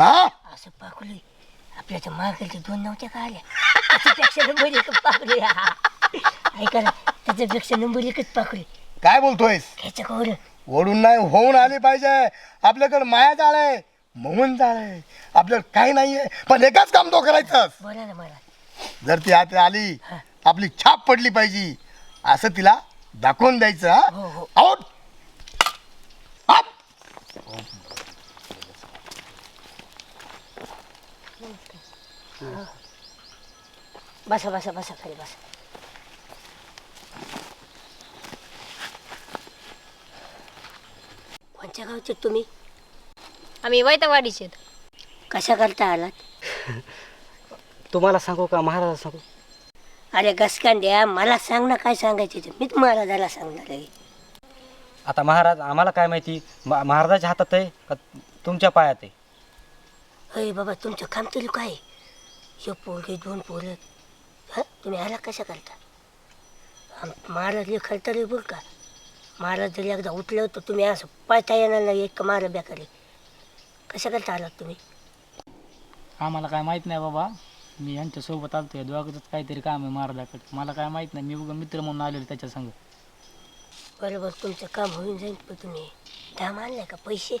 हा? असं पाकुली आपल्याच्या मागच्या दोन नव्हत्या का आल्या? त्याच्यापेक्षा नंबर एकच पाकुली ऐका ना त्याच्यापेक्षा नंबर एकच पाकुली काय बोलतोयस? ह्याच्या कवर ओढून नाही होऊन आली पाहिजे. आपल्याकडे माया जाळ आहे मोहन जाळ आहे. आपल्याकडे काही नाहीये पण एकच काम तो करायचं बोला ना मला. जर ती आत आली. आपली छाप पडली पाहिजे. असं तिला दाखवून द्यायचं हा? हो, हो. बसा बसा बसा खाली बसा. कोणत्या गावचे तुम्ही? आम्ही वैतवाडीचे कशा करता आलात? तुम्हाला सांगू का महाराज सांगू? अरे घसकांड्या मला सांग ना काय सांगायचे ते. मी तुम्हाला त्याला सांगणार आहे. आता महाराज आम्हाला काय माहिती? मा- महाराजाच्या हातात आहे का तुमच्या पायात आहे? अरे बाबा तुमचं काम तरी काय हे पोरगे दोन पोरं हां? तुम्ही आला कशा करता? आम- महाराज लिखाल रे बरं का? महाराज जरी एकदा उठलं तर तुम्ही असं पाहता येणार नाही एक मारा बेकारी कशा करता आलात तुम्ही? आम्हाला काय माहीत नाही बाबा. मी यांच्यासोबत आलतो या दोघांचंच काहीतरी काम आहे महाराजाकडे. मला काय माहीत नाही मी उगा मित्र म्हणून आलेलो त्याच्या संग. बरोबर तुमचं काम होऊन जाईल पण तुम्ही. काम आणले का? पैसे?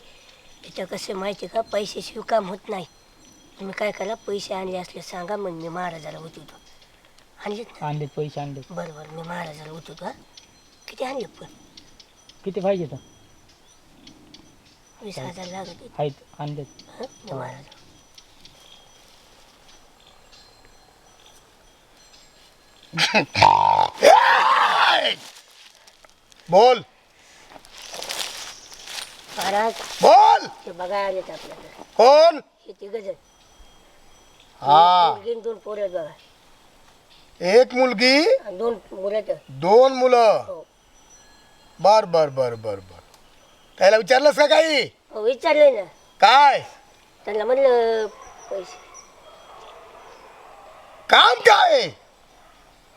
इथं कसं माहिती का? पैशाशिवाय काम होत नाही. तुम्ही काय करा पैसे आणले असले सांगा मग मी महाराजाला उठवतो आणलेत ना? आणलेत पैसे आणले बरं बरं मी महाराजाला उठवतो हा. किती आणले पण? किती पाहिजे तर? वीस हजार लागत होते. आहेत आणलेत. हं? मी महाराज बोल. महाराज बोल. ते बघा आलेत आपल्याला कोण? हे तिघ जण. हा. मुलगी आणि दोन पोरं आहेत बघा. एक मुलगी आणि दोन मुलं आहेत. दोन मुलं. हो. बर बर बर बर बर. त्याला विचारलंस का काही? हो विचारलंय ना. काय? त्यांना म्हणलं पैसे. काम काय?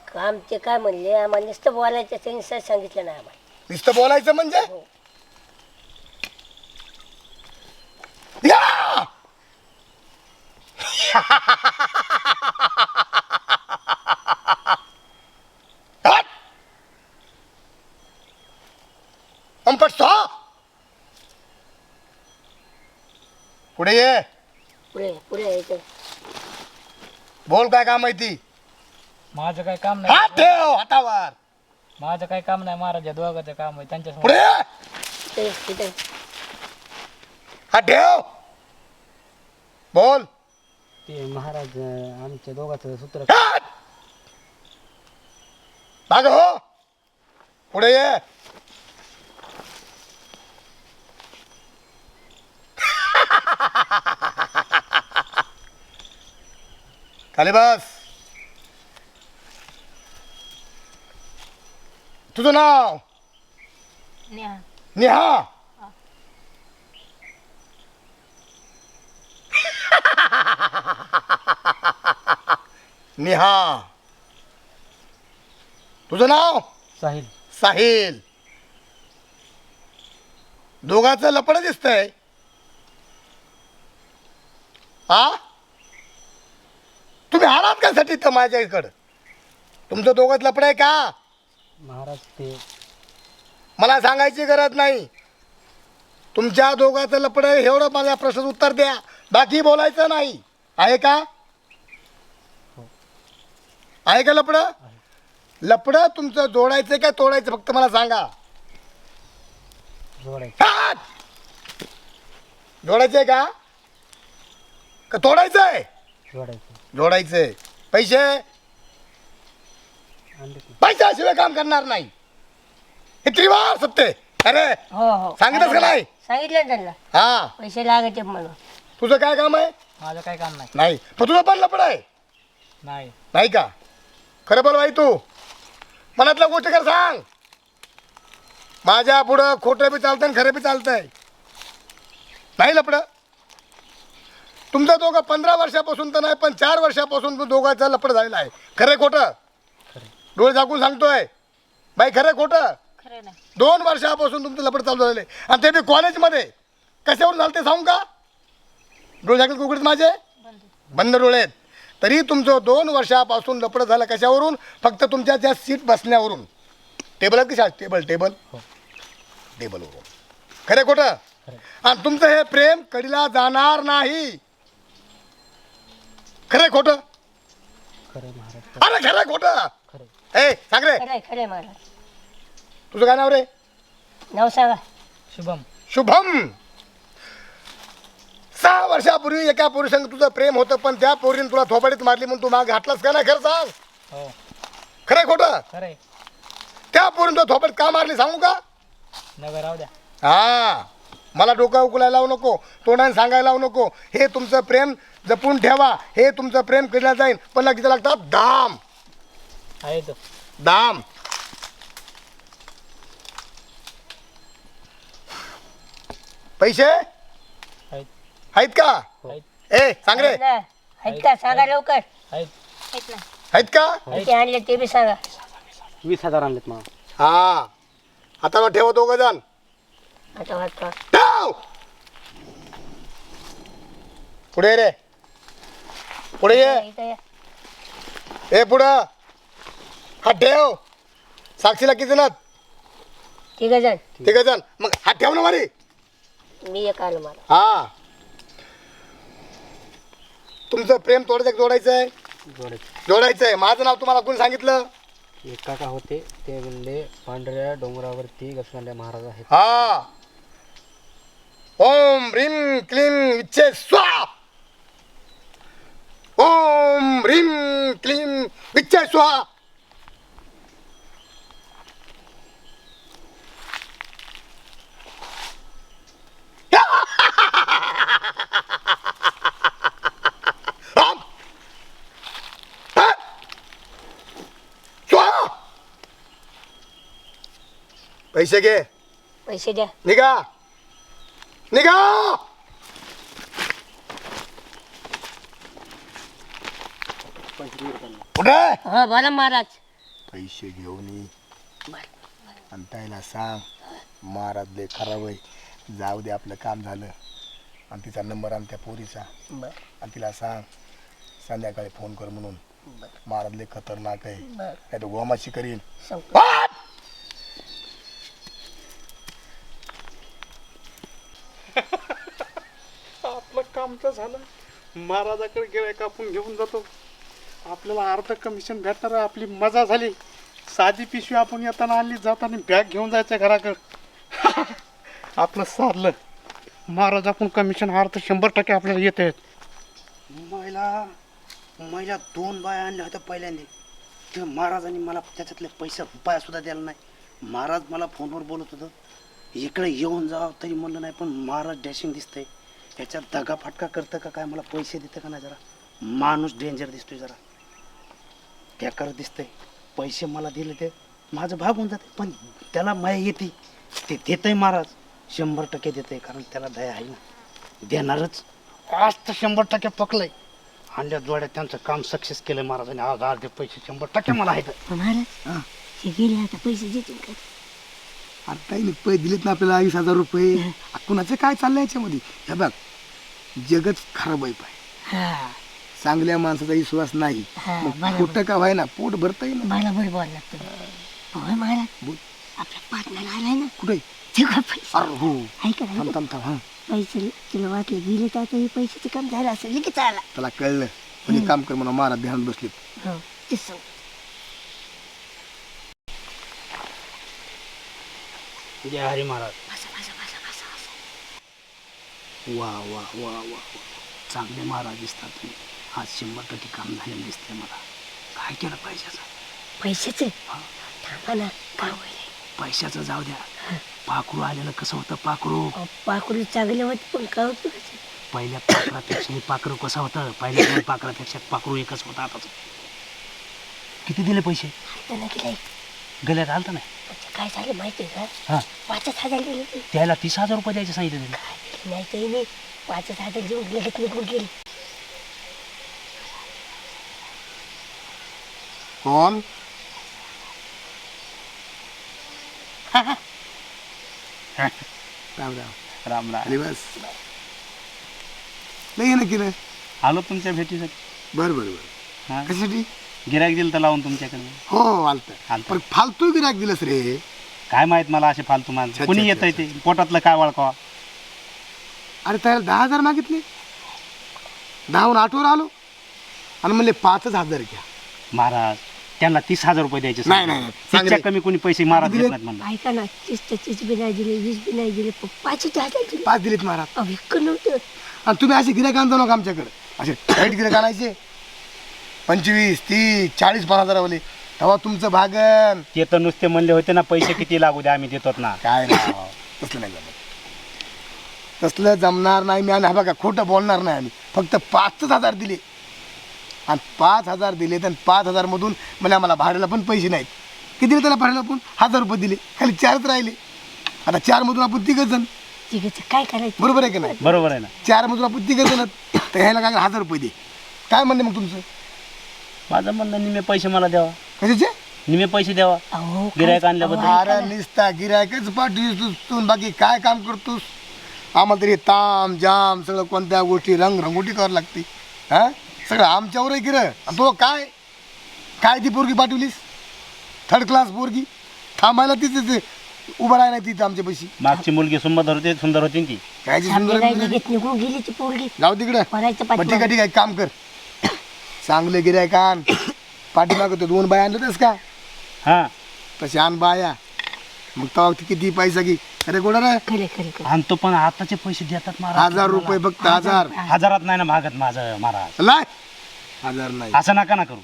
काम ते काय म्हणले आम्हाला नुसतं बोलायचं त्यांनी सर सांगितलं नाही आम्हाला. नुसतं बोलायचं म्हणजे? हो. या! हट! अंपट सहा पुढे ये. पुढे पुढे यायचं बोल काय काम माहिती माझं काय काम हात नाही ठेव हातावर. माझं काय काम नाही महाराज या दोघांचं काम आहे त्यांच्या पुढे ये. ते हात ठेव. बोल. ते महाराज आमच्या दोघांचं सूत्र हात! मागं हो. पुढे ये. खाली बस तुझं नाव नेहा नेहा तुझं नाव साहिल साहिल दोघांचं लपड दिसतंय. हा? तुम्ही आलात का साठी इथं माझ्या इकडं? तुमचं दोघात लपड आहे का? महाराज ते मला सांगायची गरज नाही. तुमच्या दोघांचं लपड आहे एवढं माझ्या प्रश्नाचं उत्तर द्या. बाकी बोलायचं नाही. आहे का? आहे का लपड लपड तुमचं जोडायचं का तोडायचं फक्त मला सांगा. जोडायचं! जोडायचंय का? का तोडायचंय? जोडायचं. जोडायचंय. पैसे? आणले की पैशाशिवाय काम करणार नाही. हे त्रिवार सत्य अरे हो हो. सांगितलंस का नाही? सांगितलं ना त्यांना. हा. पैसे लागायचे म्हणून. तुझं काय काम आहे? माझं काय काम नाही. नाही. पण तुझं पण लपड आहे. नाही. नाही का? खरं बोल बाई तू. मनातल्या गोष्टी कर सांग. माझ्या पुढं खोटं बी चालतंय आणि खरं बी चालतंय. नाही लपड. तुमचं दोघं पंधरा वर्षापासून तर नाही पण चार वर्षापासून तो दोघांचं लपड झालेलं आहे. खरं खोटं? डोळे झाकून सांगतोय. बाई खरं खोटं? खरं नाही. दोन वर्षापासून तुमचं लपड चालू झालेलं आहे. आणि ते बी कॉलेजमध्ये कशावर झालं ते सांगू का? डोळे झाकले का उघडत माझे? बंद. डोळे आहेत. तरी तुमचं दोन वर्षापासून लपडं झालं कशावरून? फक्त तुमच्या त्या सीट बसण्यावरून. टेबल आहेत की शाळेत? टेबल टेबल टेबलवरून खरे खोटं? आणि तुमचं हे प्रेम कडीला जाणार नाही. खरं खोटं? खरं महाराज अरे खरं खोटं? ए सांग रे खरंय खरंय महाराज. तुझं काय नाव रे? नाव सांगा. शुभम. शुभम. सहा वर्षापूर्वी एका पुरुषांग तुझं प्रेम होतं पण त्या पोरीने तुला थोपाडीत मारली म्हणून तू माग घातलास का नाही खरं सांग? हो. खरं खोटं? खरंय. त्या पोरीने तुला थोपाडीत का मारली सांगू का? नगर राहू द्या. हा. मला डोकं उकलायला लावू नको तोंडाने सांगायला लावू नको. हे तुमचं प्रेम जपून ठेवा. हे तुमचं प्रेम केलं जाईल. पण किती लागतात दाम. आहे तो दाम. पैसे? आहेत. आहेत का? आहेत. ए सांग रे. आहेत का? सांगा लवकर. आहेत. आहेत ना. आहेत का? किती आणले ते बी सांगा. वीस हजार आणलेत मग हा. आता ठेवा दोघं जण. आता वाटतं. ठेव. पुढे रे. पुढे ये. इथं या. ए पुढं. हा. ठेव साक्षीला किती जण तिघ जण तिघ जण मग हा ठेव ना मारी मी एक आलो मला. हा. तुमचं प्रेम थोडं जोडायचं आहे जोडे जोडायचं. आहे माझं नाव तुम्हाला कोणी सांगितलं? एक काका होते. ते म्हणले पांढऱ्या डोंगरावरती घसरणाऱ्या महाराज आहेत. हा. ओम ह्रीम क्लीम इच्छे स्वा ओम ह्रीम क्लीम इच्छे स्वा राम. हा? स्वा. पैसे घे पैसे द्या निघा निघा हो बोला महाराज. पैसे घेऊन ये. आणि त्याला सांग महाराज लय खराब आहे. जाऊ दे आपलं काम झालं. आणि तिचा नंबर आण त्या पोरीचा. आणि तिला सांग संध्याकाळी फोन कर म्हणून. महाराज लय खतरनाक आहे. नाही तर गोमाशी करीन! आपलं काम तर झालं. महाराजाकडे गेलं का आपण घेऊन जातो. आपल्याला अर्ध कमिशन भेटणार आहे. आपली मजा झाली. साधी पिशवी आपण येताना आणली जाताना बॅग घेऊन जायचं घराकडं. आपलं सारलं महाराज आपण कमिशन अर्ध शंभर टक्के आपल्याला येत आहेत. महिला महिला दोन बाया आणल्या होत्या पहिल्यांदा. तर महाराजांनी मला त्याच्यातले पैसे रुपया सुद्धा द्यायला नाही. महाराज मला फोनवर बोलत होतं. इकडे येऊन जावं तरी म्हणलं नाही पण महाराज डॅशिंग दिसतंय. त्याच्यात दगा फाटका करतं का काय? मला पैसे देतं का नाही जरा? माणूस डेंजर दिसतोय जरा. बेकार दिसतंय. पैसे मला दिले ते माझं भाग होऊन जाते पण त्याला माया येते. ते देतंय महाराज. शंभर टक्के देतंय कारण त्याला दया आहे ना. देणारच. आज तर शंभर टक्के पकलंय. आणल्या जोड्या त्यांचं काम सक्सेस केलं महाराजांनी आज अर्धे पैसे शंभर टक्के मला आहेत. महाराज हे. गेले आता पैसे देतील का? आता काही नाही पैसे दिलेत ना आपल्याला वीस हजार रुपये. कुणाचं काय चाललंय याच्यामध्ये? हे बघ जगच खराब आहे पाय. हा. चांगल्या माणसाचा विश्वास नाही. हा, मग बरोबर. खोटं का व्हाय ना पोट ना. बोलला तुम्ही. होय महाराज. बोल. आपला पार्टनर आलाय ना. कुठे? तेव्हा पैसे? अरे हो. ऐका ना थांब थांब थांब हा. पैसे तुला वाटले गेले तर आता हे पैशाचं काम झालं असेल की त्याला कळलं. म्हणजे काम कर म्हणा महाराज ध्यान बसले हो तेच सांग. जय हरी महाराज. बसा बसा बसा बसा बसा. वा वा वा वा वा. चांगले महाराज दिसतात तुम्ही. आज शंभर टक्के काम झालेलं दिसतंय मला. काय केलं पैशाचं? पैशाचे? थांबा ना काय होईल? पैशाचं जाऊ द्या. पाखरू आलेलं कसं होतं? पाखरू. अहो, पाकुली चांगले होते पण काय होतं पहिल्या पाखरापेक्षा हे पाखरू कसं होतं? पहिल्या दोन पाखरापेक्षा पाखरू एकच होता आताच. किती दिले पैसे? त्यांना गेले गल्यात आलं नाही? काय झालं माहिती आहे का? हां. पाचच हजार त्याला तीस हजार रुपये द्यायचे सांगितलं त्यांनी. काय नाही काही नाही. पाचच हजार देऊन लगेच निघून गेले. कोण राम राम। राम बस। नाही आलो तुमच्या भेटीसाठी. बरं बरं बरं. हा? कशासाठी? गिरायक दिलं तर लावून तुमच्याकडे हो आलतं. आलतं. पण फालतू गिराक दिलंस रे. काय माहीत मला असे फालतू माणसं. अच्छा, येत ते? पोटातलं काय वळकावा अरे त्याला दहा हजार मागितले. दहाहून आठवर आलो. आणि म्हणले पाचच हजार घ्या. महाराज. त्यांना तीस हजार रुपये द्यायचे नाही, नाही, नाही. तिच्या चांगले. कमी कोणी पैसे महाराज दिले. देत नाहीत म्हणलं. ऐका ना तीस ते तीस बी नाही दिले वीस बी नाही दिले पण पाचशे हजार दिले. पाच दिलेत महाराज अहो इतकं नव्हतं. आणि तुम्ही असे गिरायक आणता नका आमच्याकडे. असे वाईट गिरायक आणायचे. पंचवीस तीस चाळीस पाच हजारावले. तेव्हा तुमचं भागन. ते तर नुसते म्हणले होते ना पैसे किती लागू द्या आम्ही देतो ना. काय तसलं नाही जमत. तसलं जमणार नाही मी. आणि हा बघा खोटं बोलणार नाही आम्ही. फक्त पाचच हजार दिले. आणि पाच हजार दिले तर पाच हजारमधून म्हणजे आम्हाला भाड्याला पण पैसे नाहीत. किती दिले त्याला भाड्याला पण हजार रुपये दिले. खाली चारच राहिले. आता चारमधून आपण तिघच जण. तिघच काय करायचं? बरोबर आहे की नाही? बरोबर आहे ना. चारमधून आपण तिघच जण. तर ह्याला काय हजार रुपये दे. काय म्हणणे मग तुमचं? माझं म्हणणं निमे पैसे मला द्यावा. कशाचे? निमे पैसे द्यावा. अहो गिरायक आणल्याबद्दल. अरे निसता गिरायकच पाठवीस तू बाकी काय काम करतोस? आम्हाला तरी ताम जाम सगळं कोणत्या गोष्टी रंग रंगोटी करावं लागते. हा? सगळं आमच्यावरही गिर आणि तो काय? काय ती पोरगी पाठवलीस? थर्ड क्लास पोरगी? थांबायला तिथे उभं राहायला तिथं आमच्या पैशी मागची मुलगी सुंदर होती सुंदर होती ना ती? सामने सुंदर नाही लगेच निघून गेली ती पोरगी. जाऊ तिकडे. पळायचं बरं ठीक आहे ठीक आहे एक काम कर. चांगले गिरायकान. पाठीमागं तो दोन बाया आणलं का? हा. तसे आण बाया. मग तेव्हा ती किती पैसा की अरे गोडा खरे खरे खरे. आणतो पण आताचे पैसे देतात महाराज. हजार रुपये फक्त हजार हजारात नाही ना भागत माझं महाराज. नाही. हजार नाही. असं नका ना करू.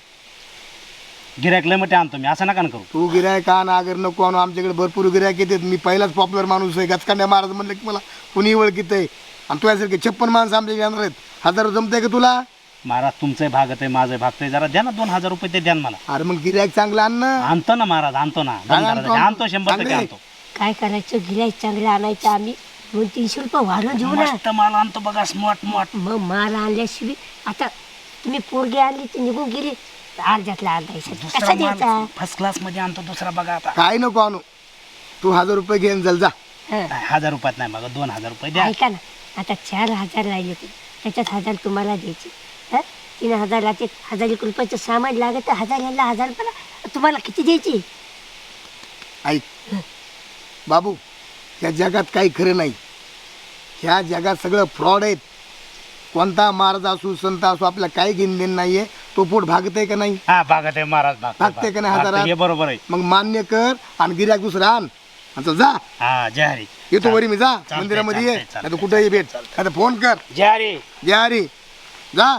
गिरायक लय मोठे आणतो मी असं नका ना करू. तू गिरायक आण अगर नको आणू. आमच्याकडे भरपूर गिरायक येतात. मी पहिलाच पॉप्युलर माणूस आहे. गचकांड्या महाराज म्हणलं की मला कुणी ओळखीत आहे. आणि तुझ्यासारखे छप्पन माणसं आमच्या येणार आहेत. हजार जमतंय का तुला? महाराज तुमचंही भागत आहे माझं भागत आहे. जरा द्या ना दोन हजार रुपये ते द्या ना मला. अरे मग गिरायक चांगलं आण ना. आणतो ना महाराज आणतो ना. आणतो? शंभर टक्के. आणतो. काय करायचं? गिरायक चांगलं आणायचं आम्ही. दोन तीनशे रुपये वाढवून देऊ ना. मस्त माल आणतो बघा स्मार्ट स्मार्ट मग माल आणल्याशिवाय आता तुम्ही पोरगी आणली तर निघून गेली. अर्ध्यातला अर्धा हिस्सा दुसरा कसा द्यायचा? फर्स्ट क्लासमध्ये आणतो दुसरा बघा आता. काय नको आणू. तू हजार रुपये घेऊन चल जा. हं. नाही, हजार रुपयात नाही बघा दोन हजार रुपये द्या. ऐका ना आता चार हजार राहिले ते त्याच्यात हजार तुम्हाला द्यायचे. हं? तीन हजारला ते हजार एक रुपयाचं सामान लागत. हजार याला हजार रुपयाला तुम्हाला किती द्यायची? ऐक. बाबू या जगात काही खरं नाही. ह्या जगात सगळं फ्रॉड आहेत. कोणता महाराज असू संत असू आपल्याला काही घेणं देणं नाहीये. तो पोट भागत आहे का नाही? हा भागत आहे महाराज भागतंय, भागतंय का नाही भागतंय. हजारात? हे बरोबर आहे. मग मान्य कर आणि गिरायक दुसरा आण चल जा. हा जय हरी. येतो वरी मी जा. चालतंय, मंदिरामध्ये ये. चालतंय, कुठेही भेट. तर फोन कर. जय हरी. या रे जा.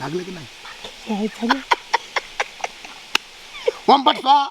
लागलं की नाही? ओम पट स्वाहा.